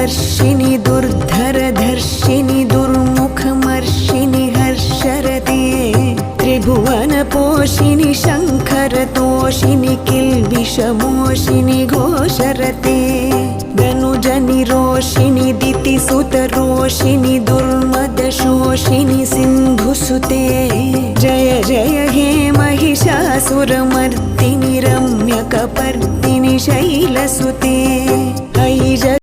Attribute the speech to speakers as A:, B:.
A: सुरवरवर्षिणि दुर्धरधर्षिणि दुर्मुखमर्षिणि हर्षरते। त्रिभुवनपोषिणि शङ्खरतोषिणि किल्बिषमोषिणि घोषरते। धनुजनिरोषिणि दितिसुतरोषिणि दुर्मदशोषिणि सिन्धुसुते जय जय हे महिषासुरमर्दिनि रम्यकपर्दिनि शैलसुते